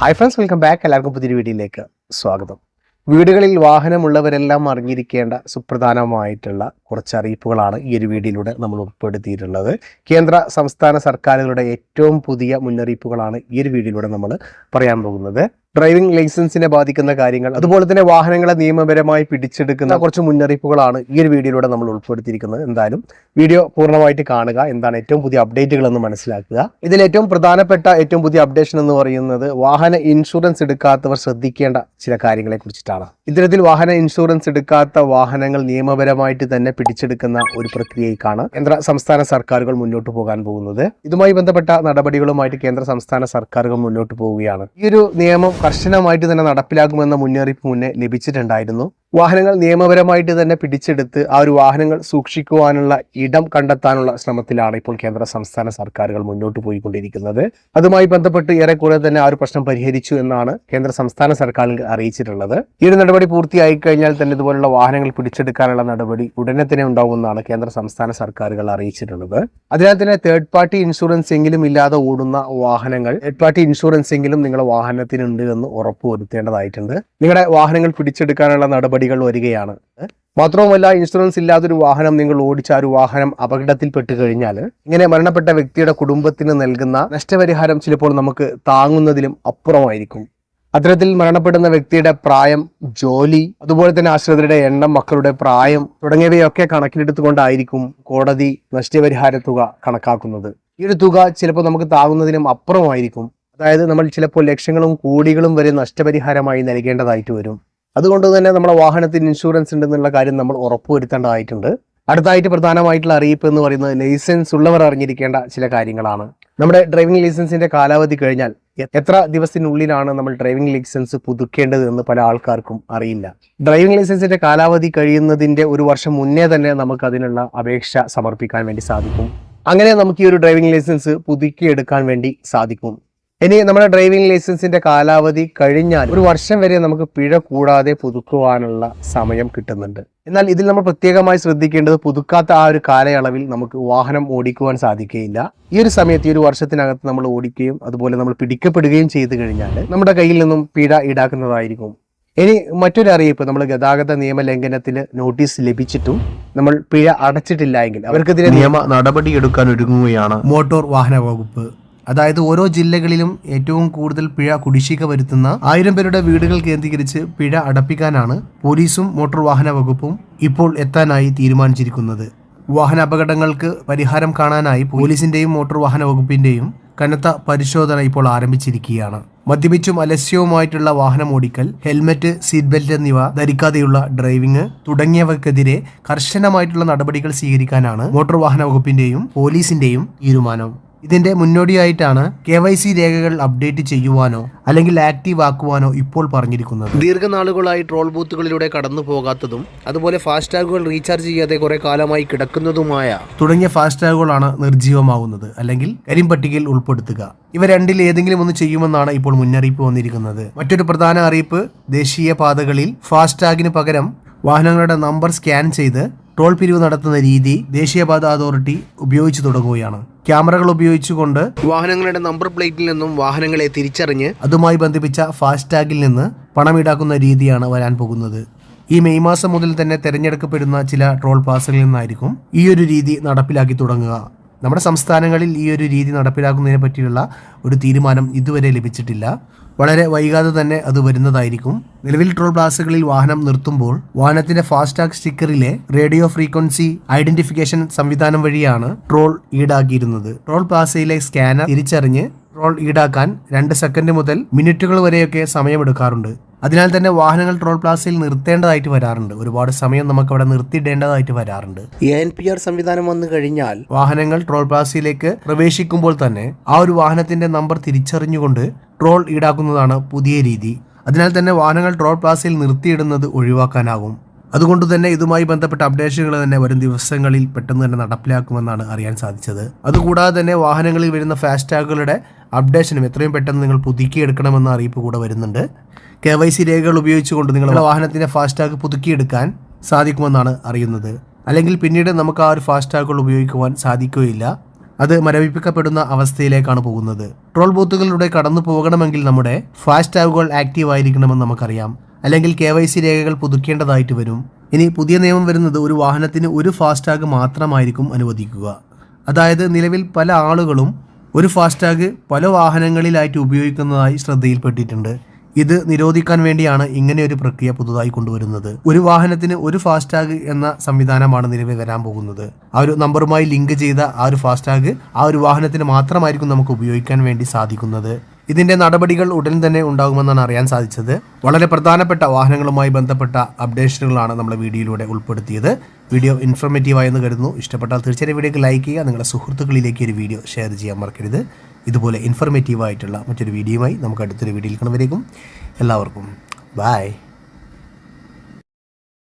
Hi friends welcome back എല്ലാവർക്കും പുതിയൊരു വീഡിയോയിലേക്ക് സ്വാഗതം. വീടുകളിൽ വാഹനമുള്ളവരെല്ലാം അറിഞ്ഞിരിക്കേണ്ട സുപ്രധാനമായിട്ടുള്ള കുറച്ച് അറിയിപ്പുകളാണ് ഈ ഒരു വീഡിയോയിലൂടെ നമ്മൾ ഉൾപ്പെടുത്തിയിട്ടുള്ളത്. കേന്ദ്ര സംസ്ഥാന സർക്കാരുകളുടെ ഏറ്റവും പുതിയ മുന്നറിയിപ്പുകളാണ് ഈ ഒരു വീഡിയോയിലൂടെ നമ്മൾ പറയാൻ പോകുന്നത്. ഡ്രൈവിംഗ് ലൈസൻസിനെ ബാധിക്കുന്ന കാര്യങ്ങൾ അതുപോലെ തന്നെ വാഹനങ്ങളെ നിയമപരമായി പിടിച്ചെടുക്കുന്ന കുറച്ച് മുന്നറിയിപ്പുകളാണ് ഈ ഒരു വീഡിയോയിലൂടെ നമ്മൾ ഉൾപ്പെടുത്തിയിരിക്കുന്നത്. എന്തായാലും വീഡിയോ പൂർണമായിട്ട് കാണുക. എന്താണ് ഏറ്റവും പുതിയ അപ്ഡേറ്റുകൾ എന്ന് മനസ്സിലാക്കുക. ഇതിൽ ഏറ്റവും പ്രധാനപ്പെട്ട ഏറ്റവും പുതിയ അപ്ഡേഷൻ എന്ന് പറയുന്നത് വാഹന ഇൻഷുറൻസ് എടുക്കാത്തവർ ശ്രദ്ധിക്കേണ്ട ചില കാര്യങ്ങളെ കുറിച്ചിട്ടാണ്. ഇത്തരത്തിൽ വാഹന ഇൻഷുറൻസ് എടുക്കാത്ത വാഹനങ്ങൾ നിയമപരമായിട്ട് തന്നെ പിടിച്ചെടുക്കുന്ന ഒരു പ്രക്രിയയ്ക്കാണ് കേന്ദ്ര സംസ്ഥാന സർക്കാരുകൾ മുന്നോട്ട് പോകാൻ പോകുന്നത്. ഇതുമായി ബന്ധപ്പെട്ട നടപടികളുമായിട്ട് കേന്ദ്ര സംസ്ഥാന സർക്കാരുകൾ മുന്നോട്ട് പോവുകയാണ്. ഈ ഒരു നിയമം കർശനമായിട്ട് തന്നെ നടപ്പിലാക്കുമെന്ന മുന്നറിയിപ്പ് മുന്നേ ലഭിച്ചിട്ടുണ്ടായിരുന്നു. വാഹനങ്ങൾ നിയമപരമായിട്ട് തന്നെ പിടിച്ചെടുത്ത് ആ ഒരു വാഹനങ്ങൾ സൂക്ഷിക്കുവാനുള്ള ഇടം കണ്ടെത്താനുള്ള ശ്രമത്തിലാണ് ഇപ്പോൾ കേന്ദ്ര സംസ്ഥാന സർക്കാരുകൾ മുന്നോട്ട് പോയിക്കൊണ്ടിരിക്കുന്നത്. അതുമായി ബന്ധപ്പെട്ട് ഏറെക്കുറെ തന്നെ ആ ഒരു പ്രശ്നം പരിഹരിച്ചു എന്നാണ് കേന്ദ്ര സംസ്ഥാന സർക്കാരുകൾ അറിയിച്ചിട്ടുള്ളത്. ഈ ഒരു നടപടി പൂർത്തിയായി കഴിഞ്ഞാൽ തന്നെ ഇതുപോലുള്ള വാഹനങ്ങൾ പിടിച്ചെടുക്കാനുള്ള നടപടി ഉടനെ തന്നെ ഉണ്ടാവുമെന്നാണ് കേന്ദ്ര സംസ്ഥാന സർക്കാരുകൾ അറിയിച്ചിട്ടുള്ളത്. അതിനാൽ തന്നെ തേർഡ് പാർട്ടി ഇൻഷുറൻസ് എങ്കിലും ഇല്ലാതെ ഓടുന്ന വാഹനങ്ങൾ തേർഡ് പാർട്ടി ഇൻഷുറൻസ് എങ്കിലും നിങ്ങളുടെ വാഹനത്തിനുണ്ട് എന്ന് ഉറപ്പുവരുത്തേണ്ടതായിട്ടുണ്ട് നിങ്ങളുടെ വാഹനങ്ങൾ പിടിച്ചെടുക്കാനുള്ള നടപടികൾ വരികയാണ്. മാത്രവുമല്ല ഇൻഷുറൻസ് ഇല്ലാത്തൊരു വാഹനം നിങ്ങൾ ഓടിച്ച ഒരു വാഹനം അപകടത്തിൽപ്പെട്ട് കഴിഞ്ഞാൽ ഇങ്ങനെ മരണപ്പെട്ട വ്യക്തിയുടെ കുടുംബത്തിന് നൽകുന്ന നഷ്ടപരിഹാരം ചിലപ്പോൾ നമുക്ക് താങ്ങുന്നതിലും അപ്പുറമായിരിക്കും. അത്തരത്തിൽ മരണപ്പെടുന്ന വ്യക്തിയുടെ പ്രായം ജോലി അതുപോലെ തന്നെ ആശ്രിതരുടെ എണ്ണം മക്കളുടെ പ്രായം തുടങ്ങിയവയൊക്കെ കണക്കിലെടുത്തുകൊണ്ടായിരിക്കും കോടതി നഷ്ടപരിഹാര തുക കണക്കാക്കുന്നത്. ഈ ഒരു തുക ചിലപ്പോൾ നമുക്ക് താങ്ങുന്നതിനും അപ്പുറമായിരിക്കും. അതായത് നമ്മൾ ചിലപ്പോൾ ലക്ഷങ്ങളും കോടികളും വരെ നഷ്ടപരിഹാരമായി നൽകേണ്ടതായിട്ട് വരും. അതുകൊണ്ട് തന്നെ നമ്മുടെ വാഹനത്തിന് ഇൻഷുറൻസ് ഉണ്ടെന്നുള്ള കാര്യം നമ്മൾ ഉറപ്പുവരുത്തേണ്ടതായിട്ടുണ്ട്. അടുത്തായിട്ട് പ്രധാനമായിട്ടുള്ള അറിയിപ്പ് എന്ന് പറയുന്നത് ലൈസൻസ് ഉള്ളവർ അറിഞ്ഞിരിക്കേണ്ട ചില കാര്യങ്ങളാണ്. നമ്മുടെ ഡ്രൈവിംഗ് ലൈസൻസിന്റെ കാലാവധി കഴിഞ്ഞാൽ എത്ര ദിവസത്തിനുള്ളിലാണ് നമ്മൾ ഡ്രൈവിംഗ് ലൈസൻസ് പുതുക്കേണ്ടത് എന്ന് പല ആൾക്കാർക്കും അറിയില്ല. ഡ്രൈവിംഗ് ലൈസൻസിന്റെ കാലാവധി കഴിയുന്നതിന്റെ ഒരു വർഷം മുന്നേ തന്നെ നമുക്ക് അതിനുള്ള അപേക്ഷ സമർപ്പിക്കാൻ വേണ്ടി സാധിക്കും. അങ്ങനെ നമുക്ക് ഈ ഒരു ഡ്രൈവിംഗ് ലൈസൻസ് പുതുക്കിയെടുക്കാൻ വേണ്ടി സാധിക്കും. ഇനി നമ്മുടെ ഡ്രൈവിംഗ് ലൈസൻസിന്റെ കാലാവധി കഴിഞ്ഞാൽ ഒരു വർഷം വരെ നമുക്ക് പിഴ കൂടാതെ പുതുക്കുവാനുള്ള സമയം കിട്ടുന്നുണ്ട്. എന്നാൽ ഇതിൽ നമ്മൾ പ്രത്യേകമായി ശ്രദ്ധിക്കേണ്ടത് പുതുക്കാത്ത ആ ഒരു കാലയളവിൽ നമുക്ക് വാഹനം ഓടിക്കുവാൻ സാധിക്കുകയില്ല. ഈ ഒരു സമയത്ത് ഈ ഒരു വർഷത്തിനകത്ത് നമ്മൾ ഓടിക്കുകയും അതുപോലെ നമ്മൾ പിടിക്കപ്പെടുകയും ചെയ്തു കഴിഞ്ഞാൽ നമ്മുടെ കയ്യിൽ നിന്നും പിഴ ഈടാക്കുന്നതായിരിക്കും. ഇനി മറ്റൊരു അറിയിപ്പ് നമ്മൾ ഗതാഗത നിയമ ലംഘനത്തിൽ നോട്ടീസ് ലഭിച്ചിട്ടും നമ്മൾ പിഴ അടച്ചിട്ടില്ല എങ്കിൽ അവർക്കെതിരെ നിയമ നടപടിയെടുക്കാൻ ഒരുങ്ങുകയാണ് മോട്ടോർ വാഹന വകുപ്പ്. അതായത് ഓരോ ജില്ലകളിലും ഏറ്റവും കൂടുതൽ പിഴ കുടിശ്ശിക വരുത്തുന്ന ആയിരം പേരുടെ വീടുകൾ കേന്ദ്രീകരിച്ച് പിഴ അടപ്പിക്കാനാണ് പോലീസും മോട്ടോർ വാഹന വകുപ്പും ഇപ്പോൾ എത്താനായി തീരുമാനിച്ചിരിക്കുന്നത്. വാഹന അപകടങ്ങൾക്ക് പരിഹാരം കാണാനായി പോലീസിന്റെയും മോട്ടോർ വാഹന വകുപ്പിന്റെയും കനത്ത പരിശോധന ഇപ്പോൾ ആരംഭിച്ചിരിക്കുകയാണ്. മദ്യപിച്ചും അലസ്യവുമായിട്ടുള്ള വാഹനം ഓടിക്കൽ ഹെൽമറ്റ് സീറ്റ് ബെൽറ്റ് എന്നിവ ധരിക്കാതെയുള്ള ഡ്രൈവിംഗ് തുടങ്ങിയവക്കെതിരെ കർശനമായിട്ടുള്ള നടപടികൾ സ്വീകരിക്കാനാണ് മോട്ടോർ വാഹന വകുപ്പിന്റെയും പോലീസിന്റെയും തീരുമാനം. ഇതിന്റെ മുന്നോടിയായിട്ടാണ് കെ വൈ സി രേഖകൾ അപ്ഡേറ്റ് ചെയ്യുവാനോ അല്ലെങ്കിൽ ആക്റ്റീവ് ആക്കുവാനോ ഇപ്പോൾ പറഞ്ഞിരിക്കുന്നത്. ദീർഘനാളുകളായി ട്രോൾ ബൂത്തുകളിലൂടെ കടന്നു പോകാത്തതും അതുപോലെ ഫാസ്ടാഗുകൾ റീചാർജ് ചെയ്യാതെ കുറെ കാലമായി കിടക്കുന്നതുമായ തുടങ്ങിയ ഫാസ്ടാഗുകളാണ് നിർജീവമാകുന്നത്. അല്ലെങ്കിൽ കരിമ്പട്ടികയിൽ ഉൾപ്പെടുത്തുക. ഇവ രണ്ടിൽ ഏതെങ്കിലും ഒന്ന് ചെയ്യുമെന്നാണ് ഇപ്പോൾ മുന്നറിയിപ്പ് വന്നിരിക്കുന്നത്. മറ്റൊരു പ്രധാന അറിയിപ്പ് ദേശീയ പാതകളിൽ ഫാസ്ടാഗിന് പകരം വാഹനങ്ങളുടെ നമ്പർ സ്കാൻ ചെയ്ത് ടോൾ പിരിവ് നടത്തുന്ന രീതി ദേശീയപാത അതോറിറ്റി ഉപയോഗിച്ചു തുടങ്ങുകയാണ്. ക്യാമറകൾ ഉപയോഗിച്ചുകൊണ്ട് വാഹനങ്ങളുടെ നമ്പർ പ്ലേറ്റിൽ നിന്നും വാഹനങ്ങളെ തിരിച്ചറിഞ്ഞ് അതുമായി ബന്ധിപ്പിച്ച ഫാസ്ടാഗിൽ നിന്ന് പണം ഈടാക്കുന്ന രീതിയാണ് വരാൻ പോകുന്നത്. ഈ മെയ് മാസം മുതൽ തന്നെ തിരഞ്ഞെടുക്കപ്പെടുന്ന ചില ട്രോൾ പ്ലാസകളിൽ നിന്നായിരിക്കും ഈ ഒരു രീതി നടപ്പിലാക്കി തുടങ്ങുക. നമ്മുടെ സംസ്ഥാനങ്ങളിൽ ഈ ഒരു രീതി നടപ്പിലാക്കുന്നതിനെ പറ്റിയുള്ള ഒരു തീരുമാനം ഇതുവരെ ലഭിച്ചിട്ടില്ല. വളരെ വൈകാതെ തന്നെ അത് വരുന്നതായിരിക്കും. നിലവിൽ ടോൾ പ്ലാസകളിൽ വാഹനം നിർത്തുമ്പോൾ വാഹനത്തിന്റെ ഫാസ്ടാഗ് സ്റ്റിക്കറിലെ റേഡിയോ ഫ്രീക്വൻസി ഐഡന്റിഫിക്കേഷൻ സംവിധാനം വഴിയാണ് ട്രോൾ ഈടാക്കിയിരുന്നത്. ടോൾ പ്ലാസയിലെ സ്കാനർ തിരിച്ചറിഞ്ഞ് ട്രോൾ ഈടാക്കാൻ രണ്ട് സെക്കൻഡ് മുതൽ മിനിറ്റുകൾ വരെയൊക്കെ സമയമെടുക്കാറുണ്ട്. അതിനാൽ തന്നെ വാഹനങ്ങൾ ടോൾ പ്ലാസയിൽ നിർത്തേണ്ടതായിട്ട് വരാറുണ്ട്. ഒരുപാട് സമയം നമുക്ക് അവിടെ നിർത്തിയിടേണ്ടതായിട്ട് വരാറുണ്ട്. എൻ പി ആർ സംവിധാനം വന്നു കഴിഞ്ഞാൽ വാഹനങ്ങൾ ടോൾ പ്ലാസയിലേക്ക് പ്രവേശിക്കുമ്പോൾ തന്നെ ആ ഒരു വാഹനത്തിന്റെ നമ്പർ തിരിച്ചറിഞ്ഞുകൊണ്ട് ട്രോൾ ഈടാക്കുന്നതാണ് പുതിയ രീതി. അതിനാൽ തന്നെ വാഹനങ്ങൾ ടോൾ പ്ലാസയിൽ നിർത്തിയിടുന്നത് ഒഴിവാക്കാനാകും. അതുകൊണ്ട് തന്നെ ഇതുമായി ബന്ധപ്പെട്ട അപ്ഡേഷനുകൾ തന്നെ വരും ദിവസങ്ങളിൽ പെട്ടെന്ന് തന്നെ നടപ്പിലാക്കുമെന്നാണ് അറിയാൻ സാധിച്ചത്. അതുകൂടാതെ തന്നെ വാഹനങ്ങളിൽ വരുന്ന ഫാസ്ടാഗുകളുടെ അപ്ഡേഷനും എത്രയും പെട്ടെന്ന് നിങ്ങൾ പുതുക്കിയെടുക്കണമെന്ന അറിയിപ്പ് കൂടെ വരുന്നുണ്ട്. കെ വൈ സി രേഖകൾ ഉപയോഗിച്ചുകൊണ്ട് നിങ്ങളുടെ വാഹനത്തിന്റെ ഫാസ്ടാഗ് പുതുക്കിയെടുക്കാൻ സാധിക്കുമെന്നാണ് അറിയുന്നത്. അല്ലെങ്കിൽ പിന്നീട് നമുക്ക് ആ ഒരു ഫാസ്ടാഗുകൾ ഉപയോഗിക്കുവാൻ സാധിക്കുകയില്ല. അത് മരവിപ്പിക്കപ്പെടുന്ന അവസ്ഥയിലേക്കാണ് പോകുന്നത്. ട്രോൾ ബൂത്തുകളിലൂടെ കടന്നു പോകണമെങ്കിൽ നമ്മുടെ ഫാസ്ടാഗുകൾ ആക്റ്റീവ് ആയിരിക്കണമെന്ന് നമുക്കറിയാം. അല്ലെങ്കിൽ കെ വൈ സി രേഖകൾ പുതുക്കേണ്ടതായിട്ട് വരും. ഇനി പുതിയ നിയമം വരുന്നത് ഒരു വാഹനത്തിന് ഒരു ഫാസ്ടാഗ് മാത്രമായിരിക്കും അനുവദിക്കുക. അതായത് നിലവിൽ പല ആളുകളും ഒരു ഫാസ്ടാഗ് പല വാഹനങ്ങളിലായിട്ട് ഉപയോഗിക്കുന്നതായി ശ്രദ്ധയിൽപ്പെട്ടിട്ടുണ്ട്. ഇത് നിരോധിക്കാൻ വേണ്ടിയാണ് ഇങ്ങനെ ഒരു പ്രക്രിയ പുതുതായി കൊണ്ടുവരുന്നത്. ഒരു വാഹനത്തിന് ഒരു ഫാസ്ടാഗ് എന്ന സംവിധാനമാണ് നിലവിൽ വരാൻ പോകുന്നത്. ആ ഒരു നമ്പറുമായി ലിങ്ക് ചെയ്ത ആ ഒരു ഫാസ്ടാഗ് ആ ഒരു വാഹനത്തിന് മാത്രമായിരിക്കും നമുക്ക് ഉപയോഗിക്കാൻ വേണ്ടി സാധിക്കുന്നത്. ഇതിന്റെ നടപടികൾ ഉടൻ തന്നെ ഉണ്ടാകുമെന്നാണ് അറിയാൻ സാധിച്ചത്. വളരെ പ്രധാനപ്പെട്ട വാഹനങ്ങളുമായി ബന്ധപ്പെട്ട അപ്ഡേഷനുകളാണ് നമ്മുടെ വീഡിയോയിലൂടെ ഉൾപ്പെടുത്തിയത്. വീഡിയോ ഇൻഫോർമേറ്റീവ് ആയെന്ന് കരുതുന്നു. ഇഷ്ടപ്പെട്ടാൽ തീർച്ചയായും വീഡിയോക്ക് ലൈക്ക് ചെയ്യുക. നിങ്ങളുടെ സുഹൃത്തുക്കളിലേക്ക് ഒരു വീഡിയോ ഷെയർ ചെയ്യാൻ മറക്കരുത്. ഇതുപോലെ ഇൻഫോർമേറ്റീവ് ആയിട്ടുള്ള മറ്റൊരു വീഡിയോയുമായി നമുക്ക് അടുത്തൊരു വീഡിയോയിൽ കാണുമ്പോഴേക്കും എല്ലാവർക്കും ബായ്